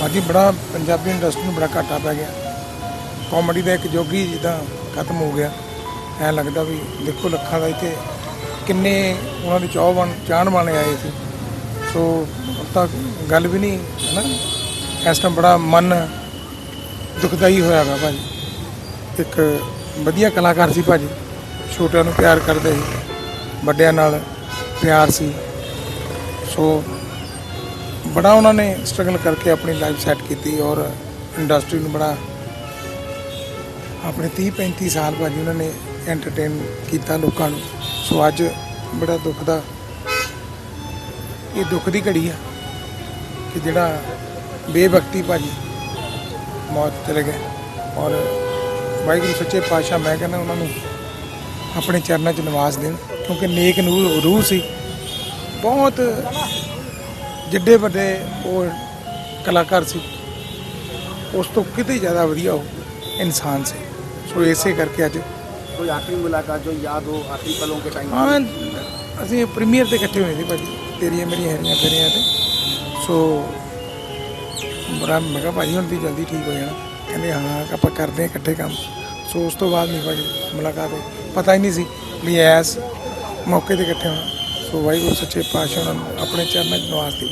ਬਾਕੀ ਬੜਾ ਪੰਜਾਬੀ ਇੰਡਸਟਰੀ ਨੂੰ ਬੜਾ ਘਾਟਾ ਪੈ ਗਿਆ। ਕਾਮੇਡੀ ਦਾ ਇੱਕ ਜੋਗੀ ਜਿੱਦਾਂ ਖਤਮ ਹੋ ਗਿਆ। ਐ ਲੱਗਦਾ ਵੀ ਦੇਖੋ ਲੱਖਾਂ ਦਾ ਇੱਥੇ ਕਿੰਨੇ ਉਹਨਾਂ ਦੇ ਚਾਹਵਾਨ ਚਾਹਣ ਵਾਲੇ ਆਏ ਸੀ। ਸੋ ਤਾਂ ਗੱਲ ਵੀ ਨਹੀਂ ਹੈ ਨਾ ਇਸ ਟਾਈਮ ਬੜਾ ਮਨ ਦੁਖਦਾਈ ਹੋਇਆ ਵਾ ਭਾਜੀ। ਇੱਕ ਵਧੀਆ ਕਲਾਕਾਰ ਸੀ ਭਾਜੀ। ਛੋਟਿਆਂ ਨੂੰ ਪਿਆਰ ਕਰਦੇ ਸੀ। ਵੱਡਿਆਂ ਨਾਲ ਪਿਆਰ ਸੀ। ਸੋ ਬੜਾ ਉਹਨਾਂ ਨੇ ਸਟਰਗਲ ਕਰਕੇ ਆਪਣੀ ਲਾਈਫ ਸੈੱਟ ਕੀਤੀ ਔਰ ਇੰਡਸਟਰੀ ਨੂੰ ਬੜਾ ਆਪਣੇ 30 35 ਸਾਲ ਭਾਜੀ ਉਹਨਾਂ ਨੇ ਐਂਟਰਟੇਨ ਕੀਤਾ ਲੋਕਾਂ ਨੂੰ। ਸੋ ਅੱਜ ਬੜਾ ਦੁੱਖ ਦਾ, ਇਹ ਦੁੱਖ ਦੀ ਘੜੀ ਆ ਕਿ ਜਿਹੜਾ ਬੇਵਕਤੀ ਭਾਜੀ ਮੌਤ ਚਲੇ ਗਏ ਔਰ ਵਾਹਿਗੁਰੂ ਸੱਚੇ ਪਾਤਸ਼ਾਹ, ਮੈਂ ਕਹਿੰਦਾ ਉਹਨਾਂ ਨੂੰ ਆਪਣੇ ਚਰਨਾਂ 'ਚ ਨਿਵਾਸ ਦੇਣ ਕਿਉਂਕਿ ਨੇਕ ਨੂਰ ਰੂਹ ਸੀ। ਬਹੁਤ ਜਿੱਡੇ ਵੱਡੇ ਉਹ ਕਲਾਕਾਰ ਸੀ ਉਸ ਤੋਂ ਕਿਤੇ ਜ਼ਿਆਦਾ ਵਧੀਆ ਉਹ ਇਨਸਾਨ ਸੀ। ਸੋ ਇਸੇ ਕਰਕੇ ਅੱਜ ਕੋਈ ਆਖਰੀ ਮੁਲਾਕਾਤ ਜੋ ਯਾਦ ਹੋ ਆਖਰੀ ਪਲੋਂ ਕੇ ਟਾਈਮ ਹਾਂ ਅਸੀਂ ਪ੍ਰੀਮੀਅਰ ਤੇ ਇਕੱਠੇ ਹੋਏ ਸੀ ਭਾਜੀ ਤੇਰੀਆਂ ਮੇਰੀਆਂ ਹੈਰੀਆਂ ਫੇਰੀਆਂ ਤੇ। ਸੋ ਬੜਾ ਮੈਂ ਕਿਹਾ ਭਾਜੀ ਹੁਣ ਵੀ ਜਲਦੀ ਠੀਕ ਹੋ ਜਾਣਾ। ਕਹਿੰਦੇ ਹਾਂ ਆਪਾਂ ਕਰਦੇ ਹਾਂ ਇਕੱਠੇ ਕੰਮ। ਸੋ ਉਸ ਤੋਂ ਬਾਅਦ ਨਹੀਂ ਭਾਜੀ ਮੁਲਾਕਾਤ ਹੋਈ। ਪਤਾ ਹੀ ਨਹੀਂ ਸੀ ਵੀ ਐਸ ਮੌਕੇ ਤੇ ਇਕੱਠੇ ਹੋਣਾ। ਸੋ ਵਾਹਿਗੁਰੂ ਸੱਚੇ ਪਾਤਸ਼ਾਹ ਉਹਨਾਂ ਨੂੰ ਆਪਣੇ ਚਰਨਾਂ 'ਚ ਨਿਵਾਸ ਦੀ